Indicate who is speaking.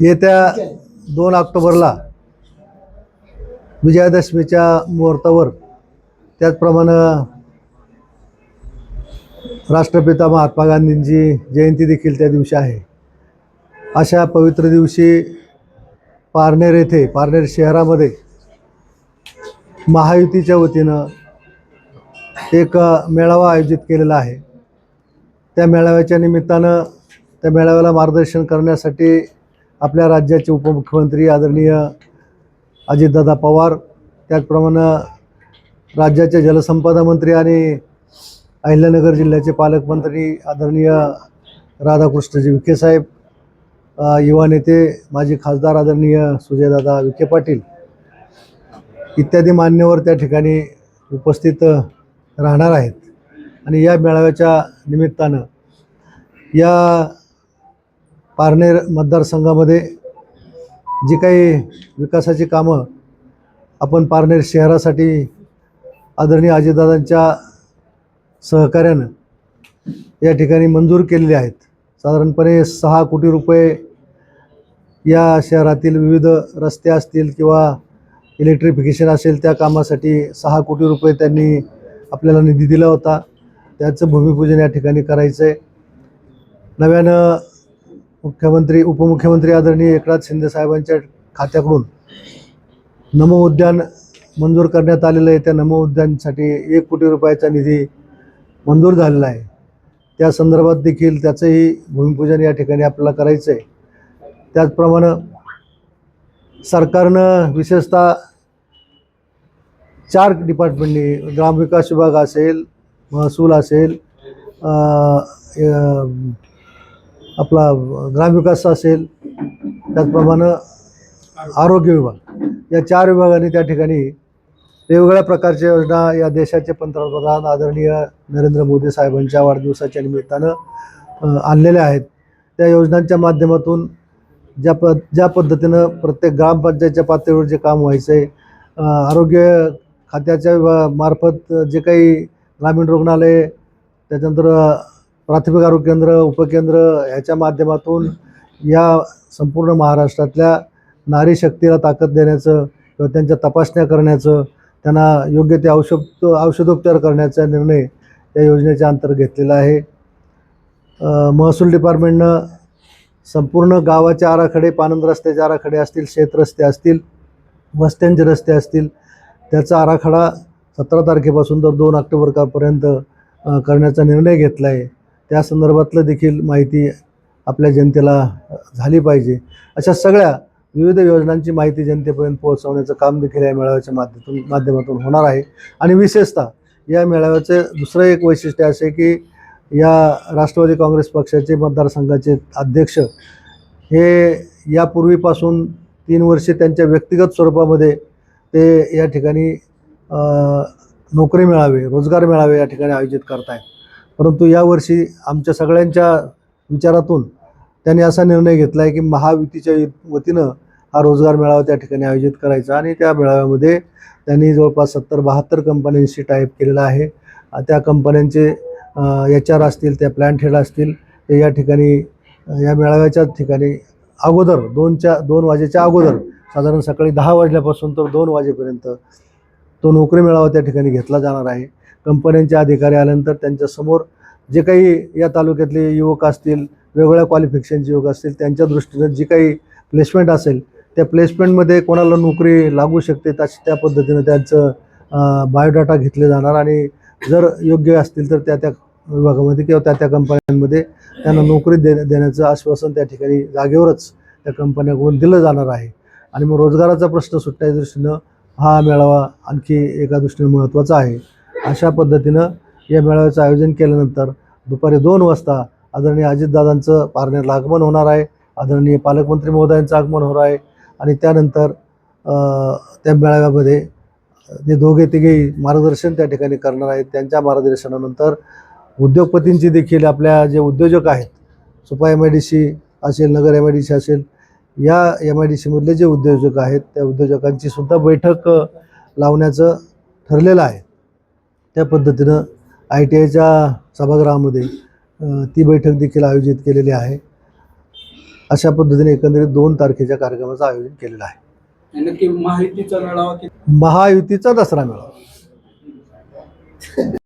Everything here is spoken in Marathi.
Speaker 1: येत्या दोन ऑक्टोबरला विजयादशमीच्या मुहूर्तावर त्याचप्रमाणे राष्ट्रपिता महात्मा गांधींची जयंती देखील त्या दिवशी आहे. अशा पवित्र दिवशी पारनेर येथे पारनेर शहरामध्ये महायुतीच्या वतीनं एक मेळावा आयोजित केलेला आहे. त्या मेळाव्याच्या निमित्तानं त्या मेळाव्याला मार्गदर्शन करण्यासाठी आपल्या राज्याचे उपमुख्यमंत्री आदरणीय अजितदादा पवार त्याचप्रमाणे राज्याचे जलसंपदा मंत्री आणि अहिल्यानगर जिल्ह्याचे पालकमंत्री आदरणीय राधाकृष्णजी विखे साहेब युवा नेते माजी खासदार आदरणीय सुजयदादा विखे पाटील इत्यादी मान्यवर त्या ठिकाणी उपस्थित राहणार आहेत. आणि या मेळाव्याच्या निमित्तानं या पारनेर मतदारसंघामध्ये जी काही विकासाची कामं आपण पारनेर शहरासाठी आदरणीय अजितदादांच्या सहकार्यानं या ठिकाणी मंजूर केलेले आहेत. साधारणपणे सहा कोटी रुपये या शहरातील विविध रस्ते असतील किंवा इलेक्ट्रिफिकेशन असेल त्या कामासाठी सहा कोटी रुपये त्यांनी आपल्याला निधी दिला होता. त्याचं भूमिपूजन या ठिकाणी करायचं आहे नव्यानं मुख्यमंत्री उपमुख्यमंत्री आदरणीय एकनाथ शिंदे साहेबांच्या खात्याकडून नमो उद्यान मंजूर करण्यात आलेलं आहे. त्या नमो उद्यानसाठी एक कोटी रुपयाचा निधी मंजूर झालेला आहे. त्या संदर्भात देखील त्याचंही भूमिपूजन या ठिकाणी आपल्याला करायचं आहे. त्याचप्रमाणे सरकारनं विशेषतः चार डिपार्टमेंटनी ग्रामविकास विभाग असेल महसूल असेल आपला ग्रामविकास असेल त्याचप्रमाणे आरोग्य विभाग. या चार विभागाने त्या ठिकाणी वेगवेगळ्या प्रकारच्या योजना या देशाचे पंतप्रधान आदरणीय नरेंद्र मोदी साहेबांच्या वाढदिवसाच्या निमित्तानं आणलेल्या आहेत. त्या योजनांच्या माध्यमातून ज्या प ज्या पद्धतीनं प्रत्येक ग्रामपंचायतच्या पातळीवर जे काम व्हायचं आहे आरोग्य खात्याच्या मार्फत जे काही ग्रामीण रुग्णालय त्याच्यानंतर प्राथमिक आरोग्य केंद्र उपकेंद्र ह्याच्या माध्यमातून या संपूर्ण महाराष्ट्रातल्या नारी शक्तीला ताकद देण्याचं किंवा त्यांच्या तपासण्या करण्याचं त्यांना योग्य ते औषध औषधोपचार करण्याचा निर्णय या योजनेच्या अंतर्गत घेतलेला आहे. महसूल डिपार्टमेंटनं संपूर्ण गावाचे आराखडे पानंद रस्त्याचे आराखडे असतील शेतरस्ते असतील वस्त्यांचे रस्ते असतील त्याचा आराखडा सतरा तारखेपासून तर दोन ऑक्टोबरपर्यंत करण्याचा निर्णय घेतला आहे. त्या संदर्भातलं देखील माहिती आपल्या जनतेला झाली पाहिजे. अशा सगळ्या विविध योजनांची माहिती जनतेपर्यंत पोहोचवण्याचं काम देखील या मेळाव्याच्या माध्यमातून माध्यमातून होणार आहे. आणि विशेषतः या मेळाव्याचं दुसरं एक वैशिष्ट्य असे की या राष्ट्रवादी काँग्रेस पक्षाचे मतदारसंघाचे अध्यक्ष हे यापूर्वीपासून तीन वर्षे त्यांच्या व्यक्तिगत स्वरूपामध्ये ते या ठिकाणी नोकरी मिळावे रोजगार मिळावे या ठिकाणी आयोजित करत आहेत परंतु यावर्षी आमच्या सगळ्यांच्या विचारातून त्यांनी असा निर्णय घेतला आहे की महायुतीच्या वतीनं हा रोजगार मेळावा त्या ठिकाणी आयोजित करायचा आणि त्या मेळाव्यामध्ये त्यांनी जवळपास सत्तर बहात्तर कंपन्यांशी टाईप केलेला आहे. त्या कंपन्यांचे एच आर असतील त्या प्लॅन्ट हेड असतील ते या ठिकाणी या मेळाव्याच्या ठिकाणी अगोदर दोनच्या दोन वाजेच्या अगोदर साधारण सकाळी दहा वाजल्यापासून तर दोन वाजेपर्यंत तो नोकरी मेळावा त्या ठिकाणी घेतला जाणार आहे. कंपन्यांचे अधिकारी आल्यानंतर त्यांच्यासमोर जे काही या तालुक्यातले युवक असतील वेगवेगळ्या क्वालिफिकेशनचे युवक असतील त्यांच्या दृष्टीनं जी काही प्लेसमेंट असेल त्या प्लेसमेंटमध्ये कोणाला नोकरी लागू शकते तशी त्या पद्धतीनं त्यांचं बायोडाटा घेतले जाणार आणि जर योग्य असतील तर त्या त्या विभागामध्ये किंवा त्या त्या कंपन्यांमध्ये त्यांना नोकरी दे देण्याचं आश्वासन त्या ठिकाणी जागेवरच त्या कंपन्याकडून दिलं जाणार आहे. आणि मग रोजगाराचा प्रश्न सुटण्याच्या दृष्टीनं हा मेळावा आणखी एका दृष्टीने महत्त्वाचा आहे. अशा पद्धतीनं या मेळाव्याचं आयोजन केल्यानंतर दुपारी दोन वाजता आदरणीय अजितदादांचं पारनेरला आगमन होणार आहे. आदरणीय पालकमंत्री महोदयांचं आगमन होणार आहे. आणि त्यानंतर त्या मेळाव्यामध्ये ते दोघे तिघेही मार्गदर्शन त्या ठिकाणी करणार आहेत. त्यांच्या मार्गदर्शनानंतर उद्योगपतींची देखील आपल्या जे उद्योजक आहेत Supa M I D C असेल नगर एम आय डी सी असेल या एम आय डी सीमधले जे उद्योजक आहेत त्या उद्योजकांची सुद्धा बैठक लावण्याचं ठरलेलं आहे. त्या पद्धतीनं आय टी आयच्या सभागृहामध्ये ती बैठक देखील आयोजित केलेली आहे. अशा पद्धतीने एकंदरीत दोन तारखेच्या कार्यक्रमाचं आयोजन केलेलं आहे.
Speaker 2: माहितीचा मेळावा
Speaker 1: महायुतीचा दसरा मेळावा.